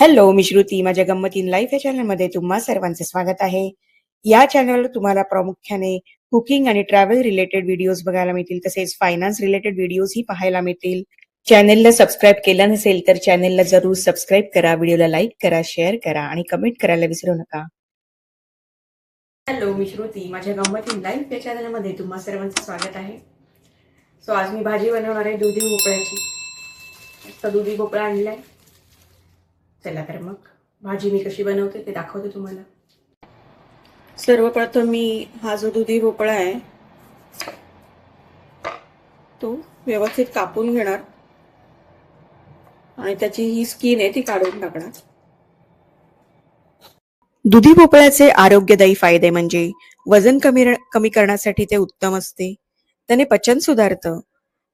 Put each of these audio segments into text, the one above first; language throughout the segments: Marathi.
हॅलो मी श्रुती. माझ्या गंमतीन लाईफ या चॅनलमध्ये तुम्हा सर्वांचे स्वागत आहे. या चॅनलवर तुम्हाला प्रामुख्याने कुकिंग आणि ट्रॅव्हल रिलेटेड व्हिडिओज बघायला मिळतील तसेच फायनान्स रिलेटेड व्हिडिओज ही पाहायला मिळतील. चॅनेलला सबस्क्राईब केलं नसेल तर चॅनेलला जरूर सबस्क्राईब करा व्हिडिओला लाईक करा शेअर करा आणि कमेंट करायला विसरू नका. हॅलो मी श्रुती. माझ्या गंमतीन लाईफ या चॅनलमध्ये तुम्हा सर्वांचं स्वागत आहे. सो आज मी भाजी बनवणार आहे दुधी भोपळ्याची. दुधी भोपळा आणलाय. चला तर मग. भाजी मी कशी बनवते ते दाखवते तुम्हाला. सर्वप्रथम मी हा जो दुधी भोपळा आहे तो व्यवस्थित कापून घेणार. आणि त्याची ही स्किन आहे ती काढून टाकणार. दुधी भोपळ्याचे आरोग्यदायी फायदे म्हणजे वजन कमी कमी करण्यासाठी ते उत्तम असते. त्याने पचन सुधारतं.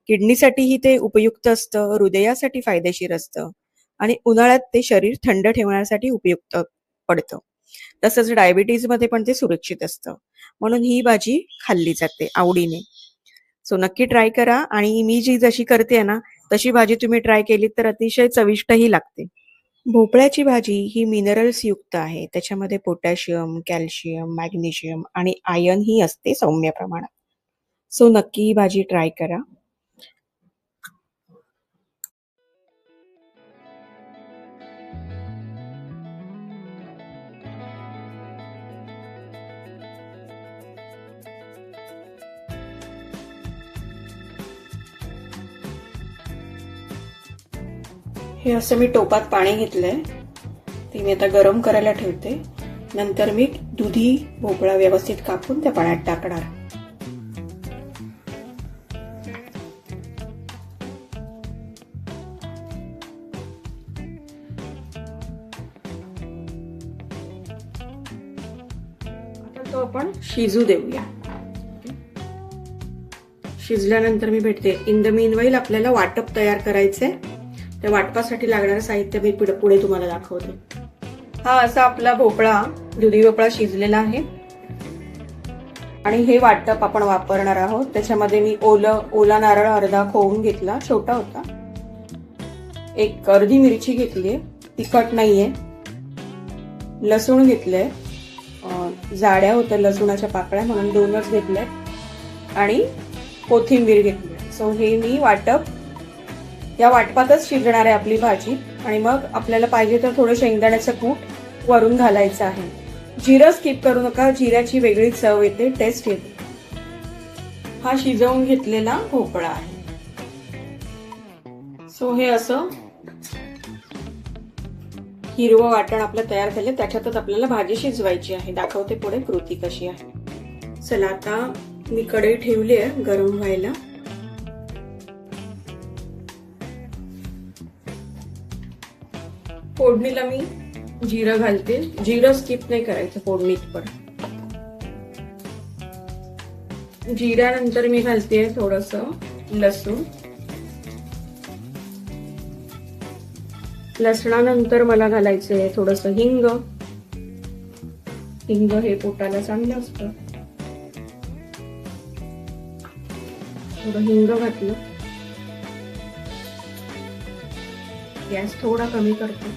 किडनीसाठीही ते उपयुक्त असतं. हृदयासाठी फायदेशीर असतं. आणि उन्हाळ्यात ते शरीर थंड ठेवण्यासाठी उपयुक्त पडतं. तसंच डायबिटीजमध्ये पण ते सुरक्षित असतं. म्हणून ही भाजी खाल्ली जाते आवडीने. सो नक्की ट्राय करा आणि मी जी जशी करते ना तशी भाजी तुम्ही ट्राय केली तर अतिशय चविष्टही लागते. भोपळ्याची भाजी ही मिनरल्स युक्त आहे. त्याच्यामध्ये पोटॅशियम कॅल्शियम मॅग्नेशियम आणि आयर्न ही असते सौम्य प्रमाणात. सो नक्की ही भाजी ट्राय करा. हे असं मी टोपात पाणी घेतलंय. ते मी आता गरम करायला ठेवते. नंतर मी दुधी भोपळा व्यवस्थित कापून त्या पाण्यात टाकणार. आता तो आपण शिजू देऊया. शिजल्यानंतर मी भेटते. इन द मीन वाईल आपल्याला वाटप तयार करायचंय. त्या वाटपासाठी लागणारं साहित्य मी पुढे पुढे तुम्हाला दाखवते. हा असा आपला भोपळा दुधी भोपळा शिजलेला आहे. आणि हे वाटप आपण वापरणार आहोत. त्याच्यामध्ये मी ओलं ओला नारळ अर्धा खोवून घेतला. छोटा होता. एक अर्धी मिरची घेतली आहे. तिखट नाहीये. लसूण घेतलंय. जाड्या होत्या लसूणाच्या पाकळ्या म्हणून दोनच घेतल्या आणि कोथिंबीर घेतली सो हे मी वाटप या वाटपातच शिजणार आहे आपली भाजी. आणि मग आपल्याला पाहिजे तर थोडं शेंगदाण्याचं कूट वरून घालायचं आहे. जिरं स्किप करू नका जिऱ्याची वेगळी चव येते टेस्ट येते. हा शिजवून घेतलेला भोपळा आहे. सो हे असं हिरवं वाटण आपलं तयार झालं. त्याच्यातच आपल्याला भाजी शिजवायची आहे. दाखवते पुढे कृती कशी आहे. चला आता मी कढई ठेवली आहे गरम व्हायला. फोडणीला मी जिरं घालते. जिरं स्किप नाही करायचं फोडणीत पण. जिऱ्यानंतर मी घालते थोडस लसूण. लसणानंतर मला घालायचंय थोडस हिंग. हिंग हे पोटाला चांगलं असतं. थोडं हिंग घातलं. गॅस थोडा कमी करते.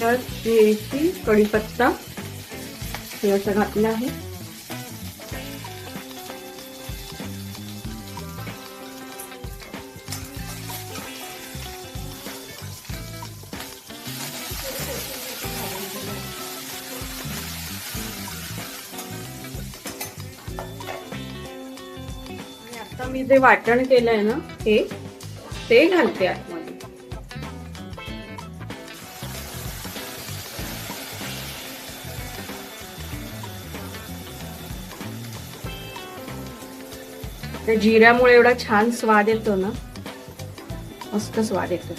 तर मिरची कढीपत्ता हे असं घातलं आहे. मी जे वाटण केलंय ना हे ते घालते आतमध्ये. त्या जिऱ्यामुळे एवढा छान स्वाद येतो ना मस्त स्वाद येतो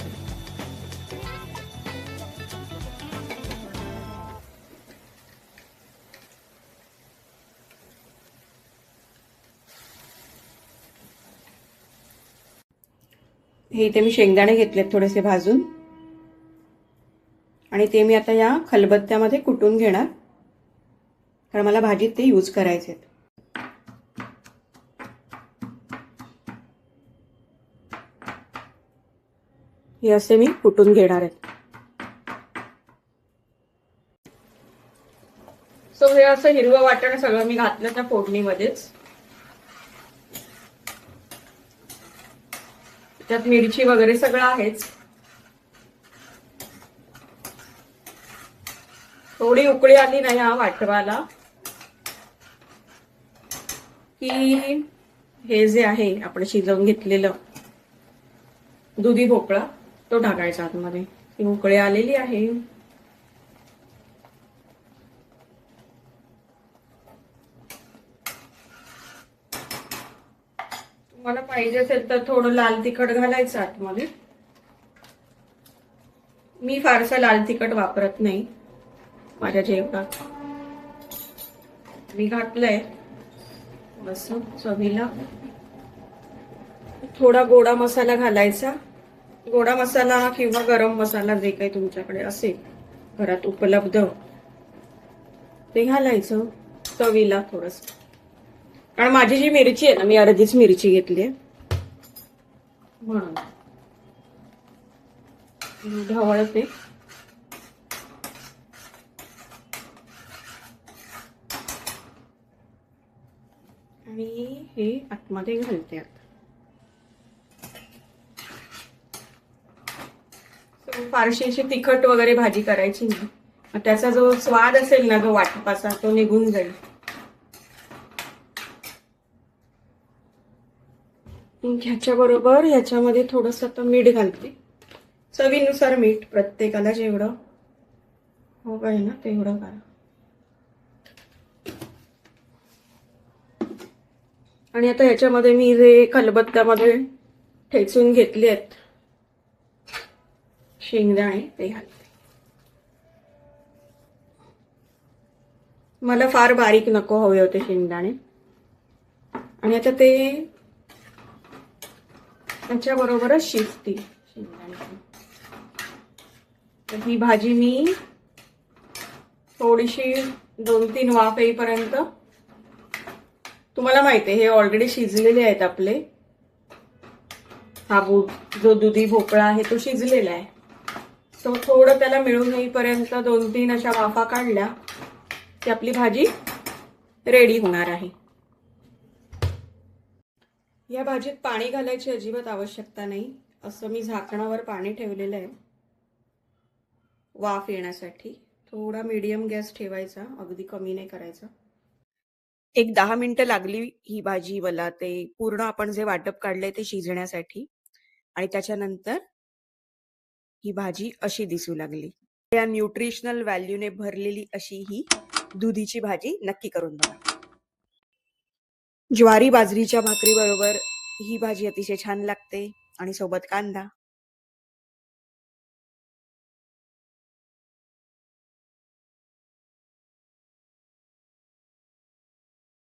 हे इथे मी शेंगदाणे घेतलेत थोडेसे भाजून. आणि ते मी आता या खलबत्त्यामध्ये कुटून घेणार. कारण मला भाजीत ते यूज करायचे आहेत. हे असे मी कुटून घेणार आहेत. सो हे असं हिरवं वाटण सगळं मी घातलं त्या फोडणीमध्येच. त्यात मिरची वगैरे सगळं आहेच. थोडी उकळी आली नाही हा वाटवाला. की हे जे आहे आपण शिजवून घेतलेलं दुधी भोपळा तो टाकायचा आतमध्ये. ती उकळी आलेली आहे. तुम्हाला पाहिजे असेल तर थोडं लाल तिखट घालायचं आतमध्ये. मी फारसं लाल तिखट वापरत नाही. माझ्या जेवणात. मी घातलंय. बस चवीला. थोडा गोडा मसाला घालायचा. गोडा मसाला किंवा गरम मसाला जे काही तुमच्याकडे असेल घरात उपलब्ध. ते घालायचं. चवीला थोडंसं. कारण माझी जी मिरची आहे ना मी अर्धीच मिरची घेतली आहे. म्हणून. ढवळते आणि हे आतमध्ये घालते आता. फारशी अशी तिखट वगैरे भाजी करायची नाही. त्याचा जो स्वाद असेल ना जो वाटपाचा तो निघून जाईल. ह्याच्याबरोबर ह्याच्यामध्ये थोडंसं आता मीठ घालते. चवीनुसार मीठ प्रत्येकाला जेवढं हो काय ना तेवढं घाल आणि आता ह्याच्यामध्ये मी जे खलबत्त्यामध्ये ठेचून घेतले आहेत शेंगदाणे ते घालते. मला फार बारीक नको हवे होते शेंगदाणे. आणि आता ते त्याच्याबरोबरच शिजतील तर ही भाजी मी थोडीशी दोन तीन वाफ येईपर्यंत तुम्हाला माहिती आहे हे ऑलरेडी शिजलेले आहेत आपले. हा बो जो दुधी भोपळा आहे तो शिजलेला आहे. तो थोडं त्याला मिळून येईपर्यंत दोन तीन अशा वाफा काढल्या की आपली भाजी रेडी होणार आहे. या भाजीत पाणी घालायची अजिबात आवश्यकता नाही. असं मी झाकणावर पाणी ठेवलेलं आहे. वाफ येण्यासाठी. थोडा मीडियम गॅस ठेवायचा. अगदी कमी नाही करायचा. एक दहा मिनिटं लागली ही भाजी मला. ते पूर्ण आपण जे वाटप काढले ते शिजण्यासाठी. आणि त्याच्यानंतर ही भाजी अशी दिसू लागली. या न्यूट्रिशनल व्हॅल्यूने भरलेली अशी ही दुधीची भाजी नक्की करून बघा. ज्वारी बाजरीच्या भाकरी बरोबर ही भाजी अतिशय छान लागते आणि सोबत कांदा.